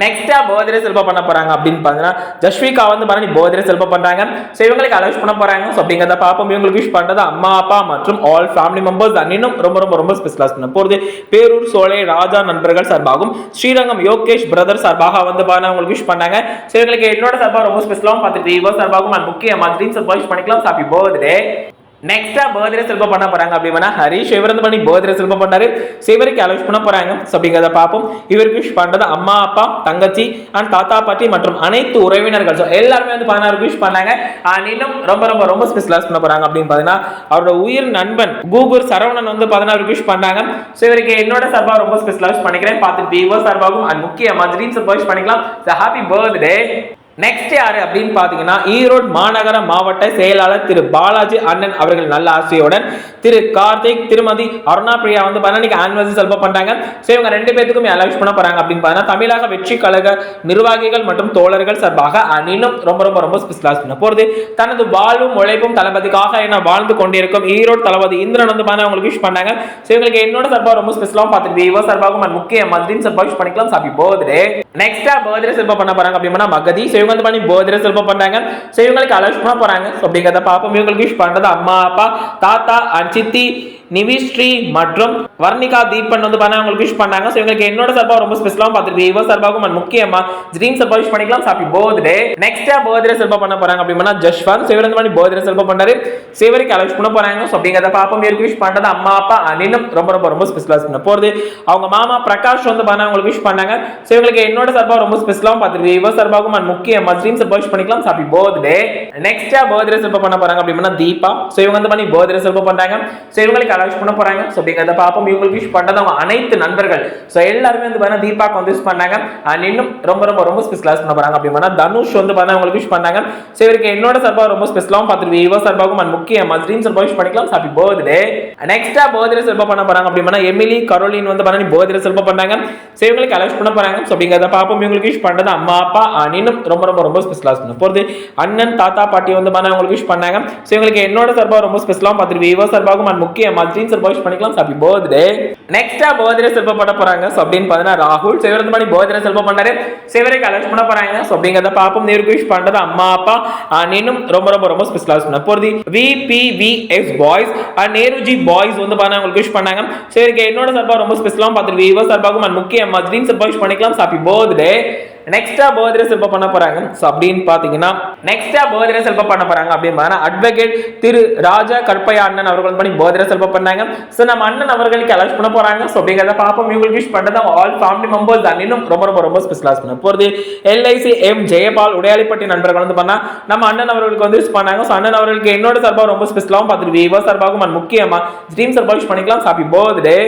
நெக்ஸ்டா போதிரே செல்பா பண்ண போறாங்க அப்படின்னு பார்த்தீங்கன்னா ஜஸ்விகா வந்து பண்ணி போதிரே செல்பா பண்றாங்க. ஸோ இவங்களுக்கு அலோஸ் பண்ண போறாங்க. ஸோ அப்படிங்கிறத பார்ப்போம். இவங்களுக்கு விஷ் பண்றது அம்மா அப்பா மற்றும் ஆல் ஃபேமிலி மெம்பர்ஸ் அண்ட் இன்னும் ரொம்ப ரொம்ப ரொம்ப ஸ்பெஷலாக பண்ண போகிறது பேரூர் சோலை ராஜா நண்பர்கள் சார்பாகவும் ஸ்ரீரங்கம் யோகேஷ் பிரதர் சார்பாக வந்து பாருங்க உங்களுக்கு விஷ் பண்ணாங்க ஸோ இவங்களுக்கு என்னோட சார்பாக ரொம்ப ஸ்பெஷலாகவும் பார்த்துட்டு இவர் சார்பாகவும் and முக்கியமா ட்ரீம்ஸ் விஷ் பண்ணிக்கலாம். ஹாப்பி பர்த்டே நெக்ஸ்டா பர்த்டே செல்ப பண்ண போறாங்க அப்படின்னா ஹரிஷ் இவர் வந்து பண்ணி பர்த்டே செல்ப பண்ணாரு. சிவருக்கு அலோஸ் பண்ண போறாங்க. அப்படிங்கிறத பார்ப்போம். இவருக்கு விஷ் பண்றது அம்மா அப்பா தங்கச்சி அண்ட் தாத்தா பாட்டி மற்றும் அனைத்து உறவினர்கள். ஸோ எல்லாருமே வந்து பதினாறு விஷ் பண்ணாங்க. அண்ட் இன்னும் ரொம்ப ரொம்ப ரொம்ப ஸ்பெஷலாஸ் பண்ண போறாங்க அப்படின்னு பார்த்தீங்கன்னா அவரோட உயிர் நண்பன் கூகுர் சரவணன் வந்து பதினாறு விஷ் பண்ணாங்க. ஸோ இவருக்கு என்னோட சார்பாக ரொம்ப ஸ்பெஷலாஸ் பண்ணிக்கிறேன். பார்த்துட்டு விவோ சார்பாகவும் அண்ட் முக்கியமாக ட்ரீம்ஸ் விஷ் பண்ணிக்கலாம். ஹாப்பி பர்த்டே நெக்ஸ்ட் யாரு அப்படின்னு பாத்தீங்கன்னா ஈரோடு மாநகர மாவட்ட செயலாளர் திரு பாலாஜி அண்ணன் அவர்கள் நல்ல ஆசையுடன் திரு கார்த்திக் திருமதி அருணா பிரியா வந்து பண்ணி ஆனிவர்சரி செல்ப பண்றாங்க ஸோ இவங்க ரெண்டு பேத்துக்கும் அலௌஸ் பண்ண போறாங்க அப்படின்னு பார்த்தீங்கன்னா தமிழக வெற்றி கழக நிர்வாகிகள் மற்றும் தோழர்கள் சார்பாக அனிலும் ரொம்ப ரொம்ப ரொம்ப ஸ்பெஷலாஸ் பண்ண போறது தனது வாழ்வும் உழைப்பும் தளபதிக்காக என்ன வாழ்ந்து கொண்டிருக்கும் ஈரோடு தளபதி இந்திரன் வந்து பண்ண அவங்களுக்கு விஷ் பண்ணாங்க ஸோ இவங்களுக்கு என்னோட சார்பாக ரொம்ப ஸ்பெஷலாகவும் பார்த்துட்டு விவோ சார்பாகவும் முக்கிய மதியம் சார்பாக விஷ் பண்ணிக்கலாம். சாப்பி பர்த்டே நெக்ஸ்டா பர்த்டே செல்ப பண்ண போறாங்க அப்படின்னா மகதி ஸோ இவங்க வந்து பண்ணி போதிர செல்ப பண்றாங்க. ஸோ இவங்களுக்கு அலட்சமாக போகிறாங்க ஸோ அப்படிங்கிறத பார்ப்போம். இவங்களுக்கு விஷ் பண்ணுறது அம்மா அப்பா தாத்தா அண்ட் சித்தி நிவிஸ்ரீ மற்றும் வர்ணிகா தீபன் வந்து பண்ண அவங்களுக்கு விஷ் பண்ணாங்க. ஸோ இவங்களுக்கு என்னோட சார்பாக ரொம்ப ஸ்பெஷலாகவும் பார்த்துருக்கு இவ சார்பாகவும் and முக்கியமாக ட்ரீம் சார்பாக விஷ் பண்ணிக்கலாம். ஹாப்பி பர்த்டே நெக்ஸ்டா பர்த்டே செல்ப பண்ண போறாங்க அப்படின்னா ஜஷ்வந்த். சிவர் இந்த மாதிரி பர்த்டே செல்ப பண்ணாரு. சிவருக்கு இவருக்கு பண்ண போறாங்க. ஸோ அப்படிங்கிறத பாப்பா மேற்கு விஷ் பண்ணுறது அம்மா அப்பா அனிலும் ரொம்ப ரொம்ப ரொம்ப ஸ்பெஷலாக பண்ண போகிறது அவங்க மாமா பிரகாஷ் வந்து பண்ண அவங்களுக்கு விஷ் பண்ணாங்க. ஸோ இவங்களுக்கு என்னோட சார்பாக ரொம்ப ஸ்பெஷலாகவும் பார்த்துருக்கு இவ சார்பாகவும் and முக்கியமா ட்ரீம் சார்பாக விஷ் பண்ணிக்கலாம். ஹாப்பி பர்த்டே நெக்ஸ்டா பர்த்டே செல்ப பண்ண போறாங்க அப்படின்னா தீபா. ஸோ இவங்க வந்து பண்ணி பர்த்டே செல்ப பண்ணுறாங்க ஸோ இவங்களுக்கு அலௌஸ் பண்ண போறாங்க. ஸோ அப்படிங்கிறத பார்ப்போம். இவங்களுக்கு விஷ் பண்ணதவங்க அனைத்து நண்பர்கள். ஸோ எல்லாருமே வந்து பார்த்தா தீபாக்கு வந்து விஷ் பண்ணாங்க. அண்ட் இன்னும் ரொம்ப ரொம்ப ரொம்ப ஸ்பெஷலாக பண்ண போறாங்க. அப்படின்னா தனுஷ் வந்து பார்த்தா அவங்களுக்கு விஷ் பண்ணாங்க. ஸோ இவருக்கு என்னோட சார்பாக ரொம்ப ஸ்பெஷலாகவும் பார்த்துட்டு இவ சார்பாகவும் அண்ட் முக்கியமாக ட்ரீம் சார்பாக விஷ் பண்ணிக்கலாம். ஹாப்பி பர்த்டே நெக்ஸ்டா பர்த்டே செல்ப பண்ண போறாங்க. அப்படின்னா எமிலி கரோலின் வந்து பண்ணி பர்த்டே செல்ப பண்ணாங்க. ஸோ இவங்களுக்கு அலெக்ட் பண்ண போறாங்க. ஸோ அப்படிங்கிறத பார்ப்போம். இவங்களுக்கு விஷ் பண்ணது அம்மா அப்பா அண்ட் இன்னும் ரொம்ப ரொம்ப ரொம்ப ஸ்பெஷலாக பண்ண போகிறது அண்ணன் தாத்தா பாட்டி வந்து பார்த்தா அவங்களுக்கு விஷ் பண்ணாங்க. ஸோ இவங்களுக்கு என்னோட சார்பாக ரொம்ப ஸ்பெஷலாகவும் பார்த்துட்டு விவோ சார்பாகவும் அண்ட் முக்கியமாக ட்ரீம் பாய்ஸ் பண்ணிக்கலாம் ஹாப்பி பர்த்டே நெக்ஸ்டா பர்த்டே செல்ப பண்ண போறாங்க. ஸோ அப்படின்னு பார்த்தீங்கன்னா ராகுல் ஸோ இவர் பண்ணி பர்த்டே செல்ப பண்ணாரு. ஸோ இவருக்கு பண்ண போறாங்க. ஸோ அப்படிங்கிறத பாப்போம் இவருக்கு விஷ் பண்றது அம்மா அப்பா நீனும் இன்னும் ரொம்ப ரொம்ப ரொம்ப ஸ்பெஷலாக பண்ண போறது. VPVS boys and Nehruji boys வந்து பண்ண உங்களுக்கு விஷ் பண்ணாங்க. சரி என்னோட சார்பாக ரொம்ப ஸ்பெஷலாக பார்த்துட்டு விவோ சார்பாகவும் and முக்கியமா ட்ரீம் பண்ணிக்கலாம் ஹாப்பி பர்த்டே நெக்ஸ்டா பர்த்டே செல்ப பண்ண போறாங்க? ஸோ அப்படின்னு பாத்தீங்கன்னா நெக்ஸ்டா பர்த்டே செல்ப பண்ண போறாங்க அப்படின்னு அட்வொகேட் திரு ராஜா கற்பையா அண்ணன் அவர்கள் பண்ணி பர்த்டே செல்ப பண்ணாங்க? ஸோ நம்ம அண்ணன் அவர்களுக்கு அலர்ட் பண்ண போறாங்க. ஸோ அப்படிங்கிறத பார்ப்போம் இவங்களுக்கு விஷ் பண்றது ஆல் ஃபேமிலி மெம்பர்ஸ் தான். இன்னும் ரொம்ப ரொம்ப ரொம்ப ஸ்பெஷலாக பண்ண போறது. எல்ஐசி எம் ஜெயபால் உடையாளிப்பட்டி நண்பர்கள் வந்து பண்ணா நம்ம அண்ணன் அவர்களுக்கு வந்து விஷ் பண்ணாங்க. ஸோ அண்ணன் அவர்களுக்கு என்னோட சார்பாக ரொம்ப ஸ்பெஷலாகவும் பார்த்துட்டு விவோ சார்பாகவும் முக்கியமாக முக்கியமா ட்ரீம் சார்பாக விஷ் பண்ணிக்கலாம். Happy birthday